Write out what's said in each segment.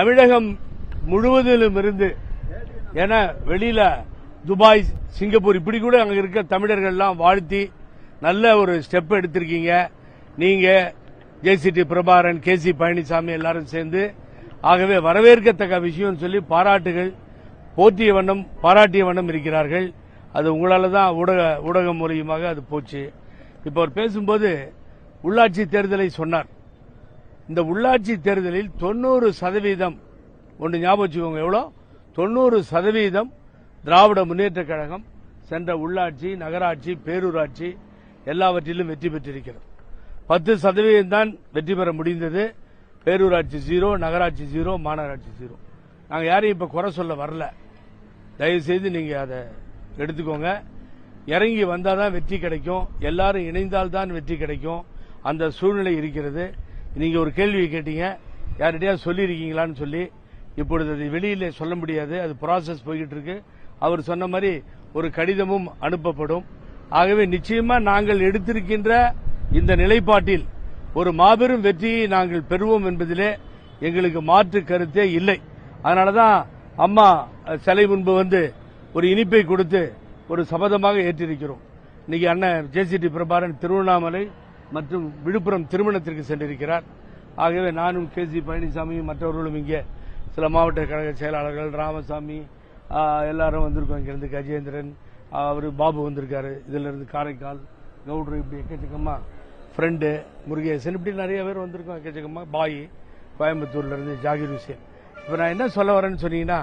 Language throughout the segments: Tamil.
தமிழகம் முழுவதிலும் இருந்து என வெளியில துபாய் சிங்கப்பூர் இப்படி கூட அங்க இருக்க தமிழர்கள்லாம் வாழ்த்தி நல்ல ஒரு ஸ்டெப் எடுத்திருக்கீங்க. நீங்க JCD Prabhakaran K C Palaniswami எல்லாரும் சேர்ந்து ஆகவே வரவேற்கத்தக்க விஷயம் சொல்லி பாராட்டுகள் போற்றிய வண்ணம் பாராட்டிய வண்ணம் இருக்கிறார்கள். அது உங்களால தான் ஊடக ஊடகம் மூலியமாக அது போச்சு. இப்போ அவர் பேசும்போது உள்ளாட்சி தேர்தலை சொன்னார். இந்த உள்ளாட்சி தேர்தலில் தொண்ணூறு சதவீதம் ஒன்று ஞாபகம் வச்சுக்கோங்க எவ்வளோ? தொண்ணூறு சதவீதம் திராவிட முன்னேற்ற கழகம் சென்ற உள்ளாட்சி நகராட்சி பேரூராட்சி எல்லாவற்றிலும் வெற்றி பெற்றிருக்கிறது. பத்து சதவீதம் தான் வெற்றி பெற முடிந்தது. பேரூராட்சி ஜீரோ நகராட்சி ஜீரோ மாநகராட்சி ஜீரோ நாங்கள் யாரையும் இப்போ குறை சொல்ல வரல. தயவுசெய்து நீங்கள் அதை எடுத்துக்கோங்க. இறங்கி வந்தால் தான் வெற்றி கிடைக்கும். எல்லாரும் இணைந்தால் தான் வெற்றி கிடைக்கும். அந்த சூழ்நிலை இருக்கிறது. நீங்க ஒரு கேள்வி கேட்டீங்க யார்கிட்டயா சொல்லியிருக்கீங்களான்னு சொல்லி இப்பொழுது அது வெளியில சொல்ல முடியாது அது ப்ராசஸ் போய்கிட்டு இருக்கு அவர் சொன்ன மாதிரி ஒரு கடிதமும் அனுப்பப்படும். ஆகவே நிச்சயமா நாங்கள் எடுத்திருக்கின்ற இந்த நிலைப்பாட்டில் ஒரு மாபெரும் வெற்றியை நாங்கள் பெறுவோம் என்பதிலே எங்களுக்கு மாற்று கருத்தே இல்லை. அதனாலதான் அம்மா சிலை முன்பு வந்து ஒரு இனிப்பை கொடுத்து ஒரு சபதமாக ஏற்றிருக்கிறோம். இன்னைக்கு அண்ணன் ஜேசிடி பிரபாரன் திருவண்ணாமலை மற்றும் விழுப்புரம் திருமணத்திற்கு சென்றிருக்கிறார். ஆகவே நானும் கே சி பழனிசாமியும் மற்றவர்களும் இங்கே. சில மாவட்ட கழக செயலாளர்கள் ராமசாமி எல்லாரும் வந்திருக்கோம். இங்கிருந்து கஜேந்திரன் அவர் பாபு வந்திருக்காரு. இதுல இருந்து காரைக்கால் கவுடர் இப்படி எக்கச்சக்கமா ஃப்ரெண்டு முருகேசன் இப்படி நிறைய பேர் வந்திருக்கோம் எக்கச்சக்கமா. பாய் கோயம்புத்தூர்ல இருந்து ஜாகிர் ஹுசேன் இப்போ நான் என்ன சொல்ல வரேன்னு சொன்னீங்கன்னா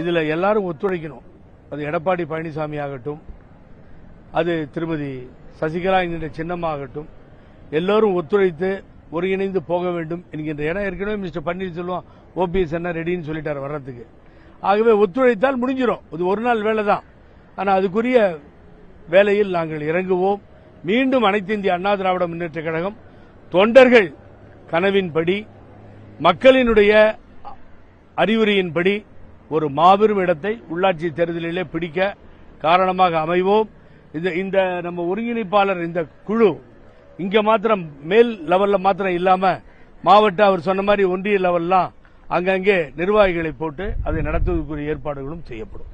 இதுல எல்லாரும் ஒத்துழைக்கணும். அது எடப்பாடி பழனிசாமி ஆகட்டும் அது திருமதி சசிகலா என்கின்ற சின்னமாகட்டும் எல்லோரும் ஒத்துழைத்து ஒருங்கிணைந்து போக வேண்டும் என்கின்ற இடம் ஏற்கனவே மிஸ்டர் பன்னீர்செல்வம் ஓபிஎஸ் என்ன ரெடின்னு சொல்லிட்டார் வர்றதுக்கு. ஆகவே ஒத்துழைத்தால் முடிஞ்சிடும் இது ஒரு நாள் வேலை தான். ஆனால் அதுக்குரிய வேலையில் நாங்கள் இறங்குவோம். மீண்டும் அனைத்து இந்திய அண்ணா திராவிட முன்னேற்ற கழகம் தொண்டர்கள் கனவின்படி மக்களினுடைய அறிவுரையின்படி ஒரு மாபெரும் இடத்தை உள்ளாட்சி தேர்தலிலே பிடிக்க காரணமாக அமைவோம். இந்த இந்த நம்ம ஒருங்கிணைப்பாளர் இந்த குழு இங்க மாத்திரம் மேல் லெவல்ல மாத்திரம் இல்லாம மாவட்ட அவர் சொன்ன மாதிரி ஒன்றிய லெவல்லாம் அங்கங்கே நிர்வாகிகளை போட்டு அதை நடத்துவதற்குரிய ஏற்பாடுகளும் செய்யப்படும்.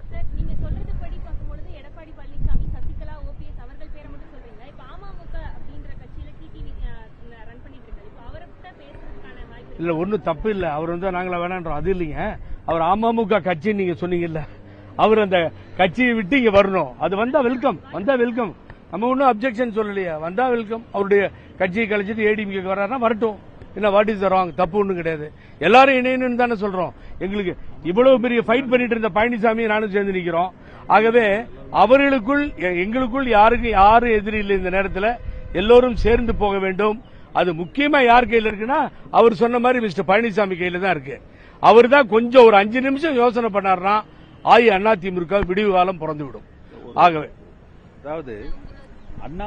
இல்ல ஒன்றும் தப்பு இல்லை. அவர் வந்து நாங்களா வேணான்றோம். அது இல்லைங்க. அவர் அமமுக கட்சின்னு நீங்க சொன்னீங்கல்ல. அவர் அந்த கட்சியை விட்டு இங்க வரணும். அது வந்தா வெல்கம் வந்தா வெல்கம் நம்ம ஒன்றும் அப்செக்ஷன் சொல்லலையா. வந்தா வெல்கம் அவருடைய கட்சியை கழிச்சிட்டு ஏடிஎம்கே வர்றாருன்னா வரட்டும். என்ன வாட் இஸ் ராங் தப்பு ஒன்றும் கிடையாது. எல்லாரும் இணையணும்னு தானே சொல்றோம். எங்களுக்கு இவ்வளவு பெரிய ஃபைட் பண்ணிட்டு இருந்த பழனிசாமி நானும் சேர்ந்து நிற்கிறோம் ஆகவே அவர்களுக்குள் எ- எங்களுக்குள் யாருக்கு யாரு எதிரி இல்லை இந்த நேரத்தில் எல்லோரும் சேர்ந்து போக வேண்டும். அது முக்கியமா யார் கையில் இருக்குன்னா அவர் சொன்ன மாதிரி மிஸ்டர் பழனிசாமி கையில தான் இருக்கு. அவர் தான் கொஞ்சம் ஒரு அஞ்சு நிமிஷம் யோசனை பண்ணாருன்னா ஆயி அதிமுக விடிவு காலம் பிறந்து விடும் ஆகவே அதாவது அண்ணா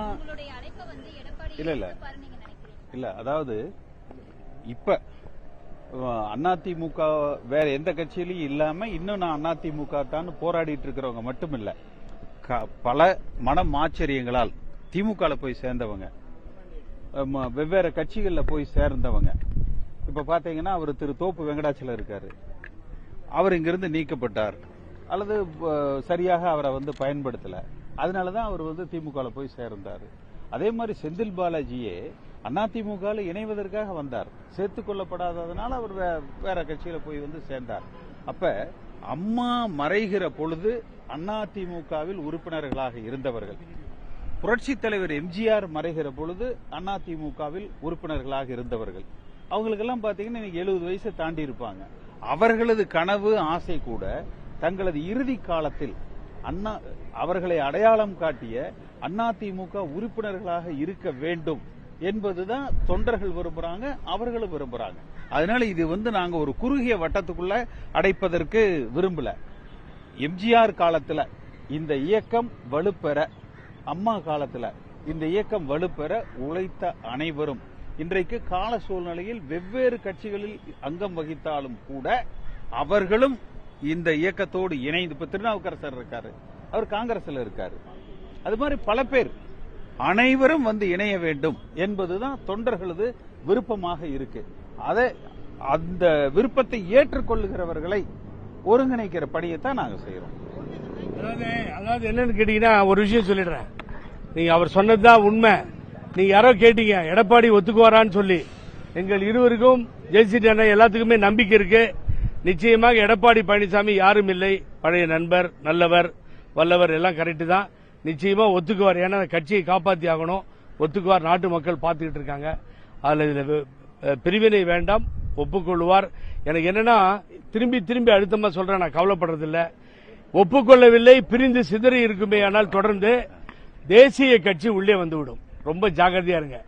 இல்ல, இல்ல. இல்ல அதாவது இப்ப அதிமுக வேற எந்த கட்சியிலயும் இல்லாம இன்னும் நான் அதிமுக தான் போராடிட்டு இருக்கிறவங்க மட்டும் இல்ல க- பல மனம் ஆச்சரியங்களால் திமுக போய் சேர்ந்தவங்க. வெவ்வேறு கட்சிகள்ல போய் சேர்ந்தவங்க. இப்ப பாத்தீங்கன்னா அவர் திரு தோப்பு வெங்கடாச்சலம் இருக்காரு. அவர் இங்கிருந்து நீக்கப்பட்டார். அல்லது சரியாக அவரை வந்து பயன்படுத்தல. அதனாலதான் அவர் வந்து திமுக போய் சேர்ந்தார். அதே மாதிரி செந்தில் பாலாஜியே அதிமுக இணைவதற்காக வந்தார். சேர்த்து கொள்ளப்படாததுனால அவர் வேற கட்சியில போய் வந்து சேர்ந்தார். அப்ப அம்மா மறைகிற பொழுது அதிமுகவில் உறுப்பினர்களாக இருந்தவர்கள். புரட்சி தலைவர் எம்ஜிஆர் மறைகிற பொழுது அதிமுகவில் உறுப்பினர்களாக இருந்தவர்கள். அவங்களுக்கெல்லாம் பாத்தீங்கன்னா இன்னைக்கு எழுபது வயசை தாண்டி இருப்பாங்க. அவர்களது கனவு ஆசை கூட தங்களது இறுதி காலத்தில் அண்ணா அவர்களை அடையாளம் காட்டிய அதிமுக உறுப்பினர்களாக இருக்க வேண்டும் என்பதுதான் தொண்டர்கள் விரும்புறாங்க அவர்களும் விரும்புறாங்க. அதனால இது வந்து நாங்க ஒரு குறுகிய வட்டத்துக்குள்ள அடைப்பதற்கு விரும்பல. எம்ஜிஆர் காலத்துல இந்த இயக்கம் வலுப்பெற அம்மா காலத்துல இந்த இயக்கம் வலுப்பெற உழைத்த அனைவரும் இன்றைக்கு கால சூழ்நிலையில் வெவ்வேறு கட்சிகளில் அங்கம் வகித்தாலும் கூட அவர்களும் இந்த இயக்கத்தோடு இணைந்து இப்ப திருநாவுக்கரசர் இருக்காரு அவர் காங்கிரஸ்ல இருக்காரு. அது மாதிரி பல பேர் அனைவரும் வந்து இணைய வேண்டும் என்பதுதான் தொண்டர்களது விருப்பமாக இருக்கு. அதை அந்த விருப்பத்தை ஏற்றுக்கொள்ளுகிறவர்களை ஒருங்கிணைக்கிற பணியை தான் நாங்க செய்யறோம் அதாவது அதாவது என்னன்னு கேட்டீங்கன்னா ஒரு விஷயம் சொல்லிடுறேன். நீங்க அவர் சொன்னதுதான் உண்மை. நீங்க யாரோ கேட்டீங்க எடப்பாடி ஒத்துக்குவாரான்னு சொல்லி. எங்கள் இருவருக்கும் ஜெயசிடி அண்ணா எல்லாத்துக்குமே நம்பிக்கை இருக்கு. நிச்சயமாக எடப்பாடி பழனிசாமி யாரும் இல்லை. பழைய நண்பர் நல்லவர் வல்லவர் எல்லாம் கரெக்டு தான். நிச்சயமா ஒத்துக்குவார். ஏன்னா கட்சியை காப்பாத்தி ஆகணும். ஒத்துக்குவார். நாட்டு மக்கள் பார்த்துக்கிட்டு இருக்காங்க. அதுல இதுல பிரிவினை வேண்டாம். ஒப்புக்கொள்வார் எனக்கு என்னன்னா திரும்பி திரும்பி அழுத்தமா சொல்றேன். நான் கவலைப்படுறதில்லை. ஒப்புக்கொள்ளவில்லை. பிரிந்து சிதறி இருக்குமே. ஆனால் தொடர்ந்து தேசிய கட்சி உள்ளே வந்துவிடும். ரொம்ப ஜாகிரதையா இருங்க.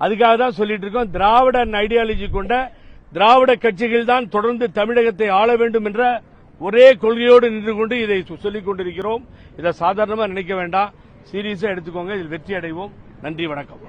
அதுக்காக தான் சொல்லிட்டு இருக்கோம். திராவிட ஐடியாலஜி கொண்ட திராவிட கட்சிகள் தான் தொடர்ந்து தமிழகத்தை ஆள வேண்டும் என்ற ஒரே கொள்கையோடு நின்று கொண்டு இதை சொல்லிக் கொண்டிருக்கிறோம். இதை சாதாரணமா நினைக்க வேண்டாம். சீரியஸா எடுத்துக்கோங்க. இதில் வெற்றி அடைவோம். நன்றி வணக்கம்.